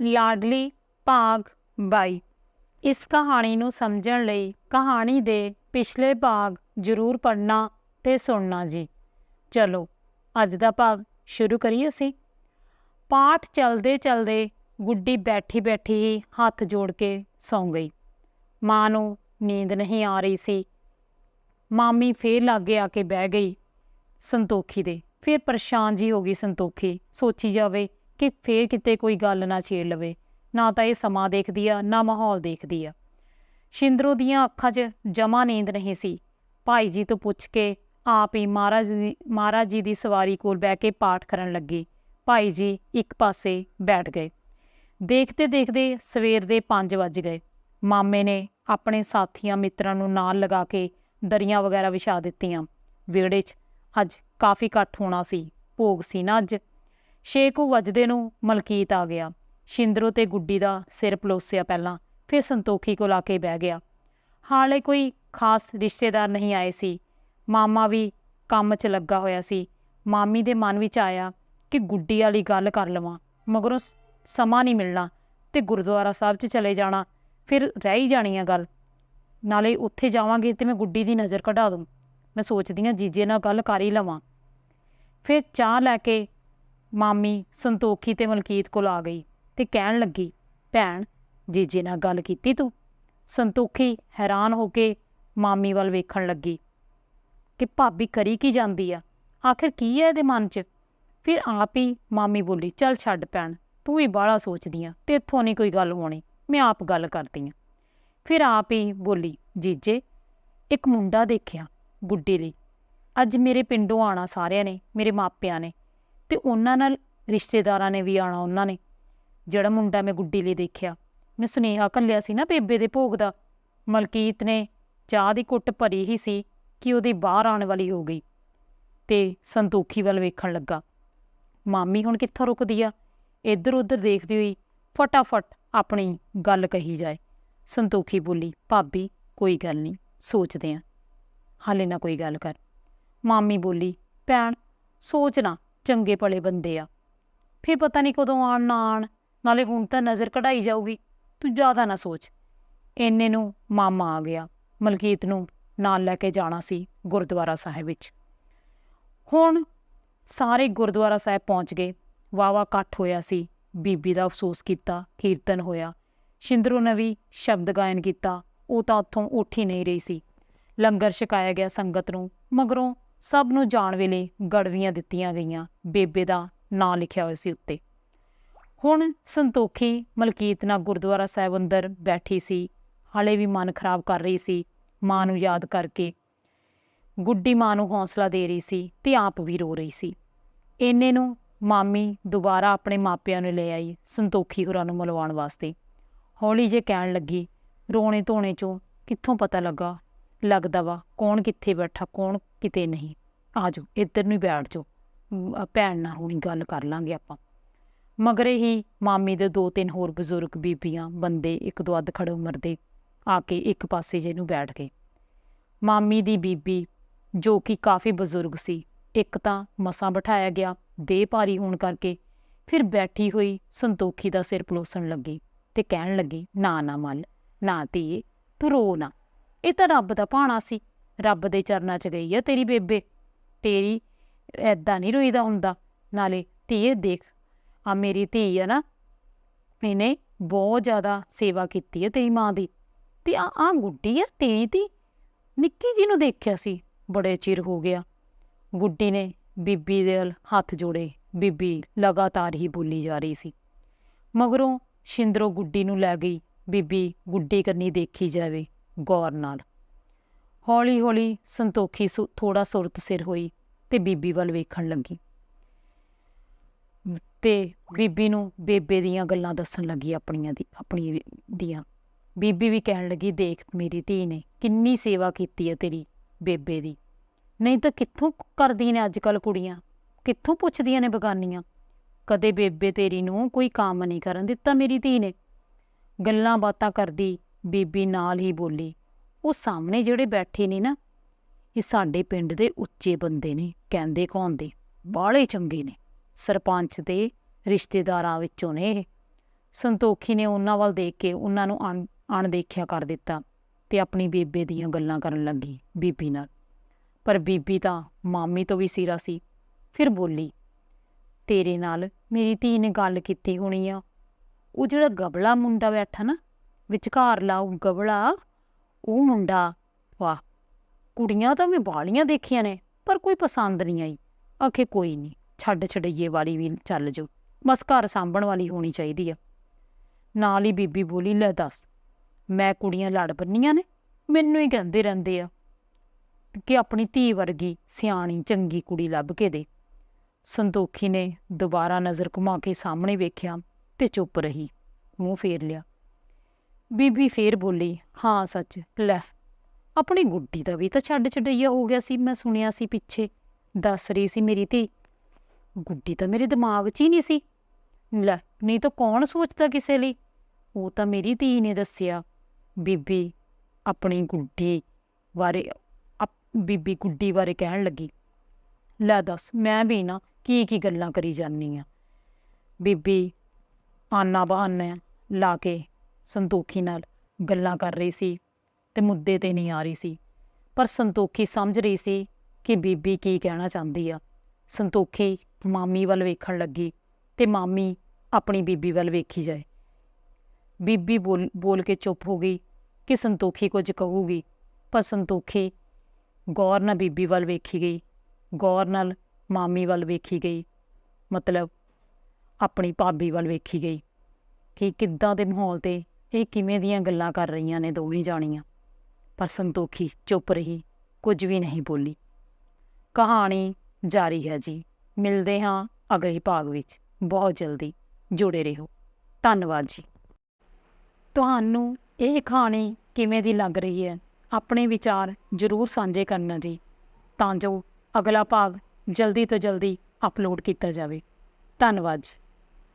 ਲਾਡਲੀ ਭਾਗ 22 ਇਸ ਕਹਾਣੀ ਨੂੰ ਸਮਝਣ ਲਈ ਕਹਾਣੀ ਦੇ ਪਿਛਲੇ ਭਾਗ ਜ਼ਰੂਰ ਪੜ੍ਹਨਾ ਤੇ ਸੁਣਨਾ ਜੀ। ਚਲੋ, ਅੱਜ ਦਾ ਭਾਗ ਸ਼ੁਰੂ ਕਰੀਏ ਅਸੀਂ। ਪਾਠ ਚਲਦੇ ਚਲਦੇ ਗੁੱਡੀ ਬੈਠੀ ਬੈਠੀ ਹੀ ਹੱਥ ਜੋੜ ਕੇ ਸੌਂ ਗਈ। ਮਾਂ ਨੂੰ ਨੀਂਦ ਨਹੀਂ ਆ ਰਹੀ ਸੀ। ਮਾਮੀ ਫੇਰ ਲਾਗੇ ਆ ਕੇ ਬਹਿ ਗਈ ਸੰਤੋਖੀ ਦੇ। ਫਿਰ ਪਰੇਸ਼ਾਨ ਜੀ ਹੋ ਗਈ ਸੰਤੋਖੀ। ਸੋਚੀ ਜਾਵੇ ਕਿ ਫੇਰ ਕਿਤੇ ਕੋਈ ਗੱਲ ਨਾ ਛੇੜ ਲਵੇ। ਨਾ ਤਾਂ ਇਹ ਸਮਾਂ ਦੇਖਦੀ ਆ, ਨਾ ਮਾਹੌਲ ਦੇਖਦੀ ਆ। ਸ਼ਿੰਦਰੋ ਦੀਆਂ ਅੱਖਾਂ 'ਚ ਜਮਾ ਨੀਂਦ ਨਹੀਂ ਸੀ। ਭਾਈ ਜੀ ਤੋਂ ਪੁੱਛ ਕੇ ਆਪ ਹੀ ਮਹਾਰਾਜ ਦੀ, ਮਹਾਰਾਜ ਜੀ ਦੀ ਸਵਾਰੀ ਕੋਲ ਬਹਿ ਕੇ ਪਾਠ ਕਰਨ ਲੱਗੀ। ਭਾਈ ਜੀ ਇੱਕ ਪਾਸੇ ਬੈਠ ਗਏ। ਦੇਖਦੇ ਦੇਖਦੇ ਸਵੇਰ ਦੇ 5 ਵੱਜ ਗਏ। ਮਾਮੇ ਨੇ ਆਪਣੇ ਸਾਥੀਆਂ ਮਿੱਤਰਾਂ ਨੂੰ ਨਾਲ ਲਗਾ ਕੇ ਦਰੀਆਂ ਵਗੈਰਾ ਵਿਛਾ ਦਿੱਤੀਆਂ। ਵਿਹੜੇ 'ਚ ਅੱਜ ਕਾਫੀ ਇਕੱਠ ਹੋਣਾ ਸੀ। ਭੋਗ ਸੀ ਨਾ ਅੱਜ। ਛੇ ਕੁ ਵੱਜਦੇ ਨੂੰ ਮਲਕੀਤ ਆ ਗਿਆ। ਸ਼ਿੰਦਰੋ ਤੇ ਗੁੱਡੀ ਦਾ ਸਿਰ ਪਲੋਸਿਆ ਪਹਿਲਾਂ, ਫਿਰ ਸੰਤੋਖੀ ਕੋਲ ਆ ਕੇ ਬਹਿ ਗਿਆ। ਹਾਲੇ ਕੋਈ ਖਾਸ ਰਿਸ਼ਤੇਦਾਰ ਨਹੀਂ ਆਏ ਸੀ। ਮਾਮਾ ਵੀ ਕੰਮ 'ਚ ਲੱਗਾ ਹੋਇਆ ਸੀ। ਮਾਮੀ ਦੇ ਮਨ ਵਿੱਚ ਆਇਆ ਕਿ ਗੁੱਡੀ ਵਾਲੀ ਗੱਲ ਕਰ ਲਵਾਂ, ਮਗਰੋਂ ਸਮਾਂ ਨਹੀਂ ਮਿਲਣਾ ਤੇ ਗੁਰਦੁਆਰਾ ਸਾਹਿਬ 'ਚ ਚਲੇ ਜਾਣਾ, ਫਿਰ ਰਹਿ ਹੀ ਜਾਣੀ ਆ ਗੱਲ। ਨਾਲੇ ਉੱਥੇ ਜਾਵਾਂਗੇ ਤੇ ਮੈਂ ਗੁੱਡੀ ਦੀ ਨਜ਼ਰ ਕਢਾ ਦੂੰ। ਮੈਂ ਸੋਚਦੀ ਹਾਂ ਜੀਜੇ ਨਾਲ ਗੱਲ ਕਰ ਹੀ ਲਵਾਂ। ਫਿਰ ਚਾਹ ਲੈ ਕੇ ਮਾਮੀ ਸੰਤੋਖੀ ਤੇ ਮਲਕੀਤ ਕੋਲ ਆ ਗਈ ਤੇ ਕਹਿਣ ਲੱਗੀ, ਭੈਣ, ਜੀਜੇ ਨਾਲ ਗੱਲ ਕੀਤੀ ਤੂੰ? ਸੰਤੋਖੀ ਹੈਰਾਨ ਹੋ ਕੇ ਮਾਮੀ ਵੱਲ ਵੇਖਣ ਲੱਗੀ, ਕਿ ਭਾਬੀ ਕਰੀ ਕੀ ਜਾਂਦੀ ਆ? ਆਖਿਰ ਕੀ ਹੈ ਇਹਦੇ ਮਨ 'ਚ? ਫਿਰ ਆਪ ਹੀ ਮਾਮੀ ਬੋਲੀ, ਚੱਲ ਛੱਡ ਪੈਣ ਤੂੰ ਹੀ ਬਾਹਲਾ ਸੋਚਦੀ ਆ, ਤੇ ਇੱਥੋਂ ਨਹੀਂ ਕੋਈ ਗੱਲ ਹੋਣੀ, ਮੈਂ ਆਪ ਗੱਲ ਕਰਦੀ ਆ। ਫਿਰ ਆਪ ਹੀ ਬੋਲੀ, ਜੀਜੇ, ਇੱਕ ਮੁੰਡਾ ਦੇਖਿਆ ਗੁੱਡੀ ਲਈ। ਅੱਜ ਮੇਰੇ ਪਿੰਡੋਂ ਆਣਾ ਸਾਰਿਆਂ ਨੇ, ਮੇਰੇ ਮਾਪਿਆਂ ਨੇ ਤੇ ਉਹਨਾਂ ਨਾਲ ਰਿਸ਼ਤੇਦਾਰਾਂ ਨੇ ਵੀ ਆਣਾ ਉਹਨਾਂ ਨੇ। ਜਿਹੜਾ ਮੁੰਡਾ ਮੈਂ ਗੁੱਡੀ ਲਈ ਦੇਖਿਆ, ਮੈਂ ਸੁਨੇਹਾ ਘੱਲਿਆ ਸੀ ਨਾ ਬੇਬੇ ਦੇ ਭੋਗ ਦਾ। ਮਲਕੀਤ ਨੇ ਚਾਹ ਦੀ ਕੁੱਟ ਭਰੀ ਹੀ ਸੀ ਕਿ ਉਹਦੀ ਬਾਹਰ ਆਉਣ ਵਾਲੀ ਹੋ ਗਈ ਤੇ ਸੰਤੋਖੀ ਵੱਲ ਵੇਖਣ ਲੱਗਾ। ਮਾਮੀ ਹੁਣ ਕਿੱਥੋਂ ਰੁਕਦੀ ਆ? ਇੱਧਰ ਉੱਧਰ ਦੇਖਦੀ ਹੋਈ ਫਟਾਫਟ ਆਪਣੀ ਗੱਲ ਕਹੀ ਜਾਏ। ਸੰਤੋਖੀ ਬੋਲੀ, ਭਾਬੀ, ਕੋਈ ਗੱਲ ਨਹੀਂ, ਸੋਚਦੇ ਆ। ਹਾਲੇ ਨਾ ਕੋਈ ਗੱਲ ਕਰ। ਮਾਮੀ ਬੋਲੀ, ਭੈਣ, ਸੋਚ ਨਾ। ਚੰਗੇ ਭਲੇ ਬੰਦੇ ਆ। ਫਿਰ ਪਤਾ ਨਹੀਂ ਕਦੋਂ ਆਣ ਨਾ ਆਣ ਨਾਲੇ ਹੁਣ ਤਾਂ ਨਜ਼ਰ ਕਢਾਈ ਜਾਊਗੀ। ਤੂੰ ਜ਼ਿਆਦਾ ਨਾ ਸੋਚ। ਇੰਨੇ ਨੂੰ ਮਾਮਾ ਆ ਗਿਆ, ਮਲਕੀਤ ਨੂੰ ਨਾਲ ਲੈ ਕੇ ਜਾਣਾ ਸੀ ਗੁਰਦੁਆਰਾ ਸਾਹਿਬ ਵਿੱਚ। ਹੁਣ ਸਾਰੇ ਗੁਰਦੁਆਰਾ ਸਾਹਿਬ ਪਹੁੰਚ ਗਏ। ਵਾਵਾ ਇਕੱਠ ਹੋਇਆ ਸੀ। ਬੀਬੀ ਦਾ ਅਫਸੋਸ ਕੀਤਾ, ਕੀਰਤਨ ਹੋਇਆ। ਸ਼ਿੰਦਰੋ ਨੇ ਵੀ ਸ਼ਬਦ ਗਾਇਨ ਕੀਤਾ। ਉਹ ਤਾਂ ਉੱਥੋਂ ਉੱਠ ਹੀ ਨਹੀਂ ਰਹੀ ਸੀ। ਲੰਗਰ ਛਕਾਇਆ ਗਿਆ ਸੰਗਤ ਨੂੰ। ਮਗਰੋਂ ਸਭ ਨੂੰ ਜਾਣ ਵੇਲੇ ਗੜਵੀਆਂ ਦਿੱਤੀਆਂ ਗਈਆਂ। ਬੇਬੇ ਦਾ ਨਾਂ ਲਿਖਿਆ ਹੋਇਆ ਸੀ ਉੱਤੇ। ਹੁਣ ਸੰਤੋਖੀ ਮਲਕੀਤ ਨਾਲ ਗੁਰਦੁਆਰਾ ਸਾਹਿਬ ਅੰਦਰ ਬੈਠੀ ਸੀ। ਹਾਲੇ ਵੀ ਮਨ ਖਰਾਬ ਕਰ ਰਹੀ ਸੀ। ਮਾਂ ਨੂੰ ਯਾਦ ਕਰਕੇ ਗੁੱਡੀ ਮਾਂ ਨੂੰ ਹੌਸਲਾ ਦੇ ਰਹੀ ਸੀ ਤੇ ਆਪ ਵੀ ਰੋ ਰਹੀ ਸੀ। ਇੰਨੇ ਨੂੰ ਮਾਮੀ ਦੁਬਾਰਾ ਆਪਣੇ ਮਾਪਿਆਂ ਨੂੰ ਲੈ ਆਈ ਸੰਤੋਖੀ ਹੋਰਾਂ ਨੂੰ ਮਿਲਵਾਉਣ ਵਾਸਤੇ। ਹੌਲੀ ਜੇ ਕਹਿਣ ਲੱਗੀ, ਰੋਣੇ ਧੋਣੇ ਚੋਂ ਕਿੱਥੋਂ ਪਤਾ ਲੱਗਾ ਲੱਗਦਾ ਵਾ, ਕੌਣ ਕਿੱਥੇ ਬੈਠਾ, ਕੌਣ ਕਿਤੇ ਨਹੀਂ। ਆ ਜਾਓ, ਇੱਧਰ ਨੂੰ ਹੀ ਬੈਠ ਜਾਓ। ਭੈਣ ਨਾਲ ਹੁਣੀ ਗੱਲ ਕਰ ਲਾਂਗੇ ਆਪਾਂ। ਮਗਰੇ ਹੀ ਮਾਮੀ ਦੇ ਦੋ ਤਿੰਨ ਹੋਰ ਬਜ਼ੁਰਗ ਬੀਬੀਆਂ, ਬੰਦੇ, ਇੱਕ ਦੋ ਅੱਧ ਖੜੇ ਉਮਰ ਦੇ, ਆ ਕੇ ਇੱਕ ਪਾਸੇ ਜੇ ਨੂੰ ਬੈਠ ਗਏ। ਮਾਮੀ ਦੀ ਬੀਬੀ, ਜੋ ਕਿ ਕਾਫੀ ਬਜ਼ੁਰਗ ਸੀ, ਇੱਕ ਤਾਂ ਮਸਾਂ ਬਿਠਾਇਆ ਗਿਆ, ਦੇਹ ਭਾਰੀ ਹੋਣ ਕਰਕੇ, ਫਿਰ ਬੈਠੀ ਹੋਈ ਸੰਤੋਖੀ ਦਾ ਸਿਰ ਪਲੋਸਣ ਲੱਗੀ ਤੇ ਕਹਿਣ ਲੱਗੀ, ਨਾ ਨਾ ਮੱਲ, ਨਾ ਧੀਏ, ਤੂੰ ਰੋ ਨਾ। ਇਹ ਤਾਂ ਰੱਬ ਦਾ ਭਾਣਾ ਸੀ। ਰੱਬ ਦੇ ਚਰਨਾਂ 'ਚ ਗਈ ਆ ਤੇਰੀ ਬੇਬੇ। ਤੇਰੀ ਐਦਾਂ ਨਹੀਂ ਰੋਈਦਾ ਹੁੰਦਾ। ਨਾਲੇ ਧੀਏ ਦੇਖ ਆ ਮੇਰੀ ਧੀ ਆ ਨਾ, ਇਹਨੇ ਬਹੁਤ ਜ਼ਿਆਦਾ ਸੇਵਾ ਕੀਤੀ ਹੈ ਤੇਰੀ ਮਾਂ ਦੀ। ਤੇ ਆ ਆ ਗੁੱਡੀ ਆ ਤੇਰੀ ਧੀ? ਨਿੱਕੀ ਜੀ ਨੂੰ ਦੇਖਿਆ ਸੀ, ਬੜੇ ਚਿਰ ਹੋ ਗਿਆ। ਗੁੱਡੀ ਨੇ ਬੀਬੀ ਦੇ ਵੱਲ ਹੱਥ ਜੋੜੇ, ਬੀਬੀ ਲਗਾਤਾਰ ਹੀ ਬੋਲੀ ਜਾ ਰਹੀ ਸੀ। ਮਗਰੋਂ ਸ਼ਿੰਦਰੋ ਗੁੱਡੀ ਨੂੰ ਲੈ ਗਈ, ਬੀਬੀ ਗੁੱਡੀ ਕਰਨੀ ਦੇਖੀ ਜਾਵੇ। ਗੌਰ ਨਾਲ। ਹੌਲੀ ਹੌਲੀ ਸੰਤੋਖੀ ਸੁ- ਥੋੜਾ ਸੁਰਤ ਸਿਰ ਹੋਈ ਤੇ ਬੀਬੀ ਵੱਲ ਵੇਖਣ ਲੱਗੀ। ਤੇ ਬੀਬੀ ਨੂੰ ਬੇਬੇ ਦੀਆਂ ਗੱਲਾਂ ਦੱਸਣ ਲੱਗੀ ਆਪਣੀਆਂ ਦੀ, ਆਪਣੀ ਦੀਆਂ। ਬੀਬੀ ਵੀ ਕਹਿਣ ਲੱਗੀ, ਦੇਖ ਮੇਰੀ ਧੀ ਨੇ ਕਿੰਨੀ ਸੇਵਾ ਕੀਤੀ ਹੈ ਤੇਰੀ ਬੇਬੇ ਦੀ। ਨਹੀਂ ਤਾਂ ਕਿੱਥੋਂ ਕਰਦੀਆਂ ਨੇ ਅੱਜ ਕੱਲ ਕੁੜੀਆਂ? ਕਿੱਥੋਂ ਪੁੱਛਦੀਆਂ ਨੇ ਬਗਾਨੀਆਂ? ਕਦੇ ਬੇਬੇ ਤੇਰੀ ਨੂੰ ਕੋਈ ਕੰਮ ਨਹੀਂ ਕਰਨ ਦਿੱਤਾ ਮੇਰੀ ਧੀ ਨੇ। ਗੱਲਾਂ ਬਾਤਾਂ ਕਰਦੀ ਬੀਬੀ ਨਾਲ ਹੀ ਬੋਲੀ, ਉਹ ਸਾਹਮਣੇ ਜਿਹੜੇ ਬੈਠੇ ਨੇ ਨਾ, ਇਹ ਸਾਡੇ ਪਿੰਡ ਦੇ ਉੱਚੇ ਬੰਦੇ ਨੇ, ਕਹਿੰਦੇ ਕੌਣ ਦੇ? ਬਾਹਲੇ ਚੰਗੇ ਨੇ, ਸਰਪੰਚ ਦੇ ਰਿਸ਼ਤੇਦਾਰਾਂ ਵਿੱਚੋਂ ਨੇ ਇਹ। ਸੰਤੋਖੀ ਨੇ ਉਹਨਾਂ ਵੱਲ ਦੇਖ ਕੇ ਉਹਨਾਂ ਨੂੰ ਅਣ, ਅਣਦੇਖਿਆ ਕਰ ਦਿੱਤਾ ਤੇ ਆਪਣੀ ਬੇਬੇ ਦੀਆਂ ਗੱਲਾਂ ਕਰਨ ਲੱਗੀ ਬੀਬੀ ਨਾਲ। ਪਰ ਬੀਬੀ ਤਾਂ ਮਾਮੀ ਤੋਂ ਵੀ ਸਿਰਾ ਸੀ, ਫਿਰ ਬੋਲੀ, ਤੇਰੇ ਨਾਲ ਮੇਰੀ ਧੀ ਨੇ ਗੱਲ ਕੀਤੀ ਹੋਣੀ ਆ, ਉਹ ਜਿਹੜਾ ਗਬਲਾ ਮੁੰਡਾ ਬੈਠਾ ਨਾ ਵਿਚਕਾਰ ਲਾਉ ਗਬਲਾ ਉਹ ਮੁੰਡਾ, ਵਾਹ, ਕੁੜੀਆਂ ਤਾਂ ਮੈਂ ਬਾਲੀਆਂ ਦੇਖੀਆਂ ਨੇ, ਪਰ ਕੋਈ ਪਸੰਦ ਨਹੀਂ ਆਈ। ਆਖੇ ਕੋਈ ਨਹੀਂ, ਛੱਡ ਛੜਈਏ ਵਾਲੀ ਵੀ ਚੱਲ ਜਾਊ, ਬਸ ਘਰ ਸਾਂਭਣ ਵਾਲੀ ਹੋਣੀ ਚਾਹੀਦੀ ਆ। ਨਾਲ ਹੀ ਬੀਬੀ ਬੋਲੀ, ਲੈ ਦੱਸ, ਮੈਂ ਕੁੜੀਆਂ ਲੜ ਬੰਨੀਆਂ ਨੇ, ਮੈਨੂੰ ਹੀ ਕਹਿੰਦੇ ਰਹਿੰਦੇ ਆ ਕਿ ਆਪਣੀ ਧੀ ਵਰਗੀ ਸਿਆਣੀ ਚੰਗੀ ਕੁੜੀ ਲੱਭ ਕੇ ਦੇ। ਸੰਤੋਖੀ ਨੇ ਦੁਬਾਰਾ ਨਜ਼ਰ ਘੁਮਾ ਕੇ ਸਾਹਮਣੇ ਵੇਖਿਆ ਤੇ ਚੁੱਪ ਰਹੀ, ਮੂੰਹ ਫੇਰ ਲਿਆ। ਬੀਬੀ ਫੇਰ ਬੋਲੀ, ਹਾਂ ਸੱਚ, ਲੈ, ਆਪਣੀ ਗੁੱਡੀ ਦਾ ਵੀ ਤਾਂ ਛੱਡ ਛਡਈਆ ਹੋ ਗਿਆ ਸੀ, ਮੈਂ ਸੁਣਿਆ ਸੀ ਪਿੱਛੇ, ਦੱਸ ਰਹੀ ਸੀ ਮੇਰੀ ਧੀ। ਗੁੱਡੀ ਤਾਂ ਮੇਰੇ ਦਿਮਾਗ 'ਚ ਹੀ ਨਹੀਂ ਸੀ। ਲੈ, ਨਹੀਂ ਤਾਂ ਕੌਣ ਸੋਚਦਾ ਕਿਸੇ ਲਈ? ਉਹ ਤਾਂ ਮੇਰੀ ਧੀ ਨੇ ਦੱਸਿਆ, ਬੀਬੀ ਆਪਣੀ ਗੁੱਡੀ ਬਾਰੇ ਬੀਬੀ ਗੁੱਡੀ ਬਾਰੇ ਕਹਿਣ ਲੱਗੀ। ਲੈ ਦੱਸ, ਮੈਂ ਵੀ ਨਾ ਕੀ ਕੀ ਗੱਲਾਂ ਕਰੀ ਜਾਨੀ ਆ। ਬੀਬੀ ਆਨਾ ਬਹਾਨਾ ਲਾ ਕੇ ਸੰਤੋਖੀ ਨਾਲ ਗੱਲਾਂ ਕਰ ਰਹੀ ਸੀ ਤੇ ਮੁੱਦੇ ਤੇ ਨਹੀਂ ਆ ਰਹੀ ਸੀ। ਪਰ ਸੰਤੋਖੀ ਸਮਝ ਰਹੀ ਸੀ ਕਿ ਬੀਬੀ ਕੀ ਕਹਿਣਾ ਚਾਹੁੰਦੀ ਆ। ਸੰਤੋਖੀ ਮਾਮੀ ਵੱਲ ਵੇਖਣ ਲੱਗੀ ਤੇ ਮਾਮੀ ਆਪਣੀ ਬੀਬੀ ਵੱਲ ਵੇਖੀ ਜਾਏ। ਬੀਬੀ ਬੋਲ ਬੋਲ ਕੇ ਚੁੱਪ ਹੋ ਗਈ ਕਿ ਸੰਤੋਖੀ ਕੁਝ ਕਹੂਗੀ, ਪਰ ਸੰਤੋਖੀ ਗੌਰ ਨਾਲ ਬੀਬੀ ਵੱਲ ਵੇਖੀ ਗਈ। ਗੌਰ ਨਾਲ ਮਾਮੀ ਵੱਲ ਵੇਖੀ ਗਈ। ਮਤਲਬ ਆਪਣੀ ਭਾਬੀ ਵੱਲ ਵੇਖੀ ਗਈ ਕਿ ਕਿੱਦਾਂ ਦੇ ਮਾਹੌਲ ਤੇ ਇਹ ਕਿਵੇਂ ਦੀਆਂ ਗੱਲਾਂ ਕਰ ਰਹੀਆਂ ਨੇ ਦੋਵੇਂ ਜਾਣੀਆਂ? ਪਰ ਸੰਤੋਖੀ ਚੁੱਪ ਰਹੀ, ਕੁਝ ਵੀ ਨਹੀਂ ਬੋਲੀ। ਕਹਾਣੀ ਜਾਰੀ ਹੈ ਜੀ। ਮਿਲਦੇ ਹਾਂ ਅਗਲੇ ਭਾਗ ਵਿੱਚ। ਬਹੁਤ ਜਲਦੀ ਜੁੜੇ ਰਹੋ। ਧੰਨਵਾਦ ਜੀ। ਤੁਹਾਨੂੰ ਇਹ ਕਹਾਣੀ ਕਿਵੇਂ ਦੀ ਲੱਗ ਰਹੀ ਹੈ? ਆਪਣੇ ਵਿਚਾਰ ਜ਼ਰੂਰ ਸਾਂਝੇ ਕਰਨਾ ਜੀ, ਤਾਂ ਜੋ ਅਗਲਾ ਭਾਗ ਜਲਦੀ ਤੋਂ ਜਲਦੀ ਅਪਲੋਡ ਕੀਤਾ ਜਾਵੇ। ਧੰਨਵਾਦ ਜੀ।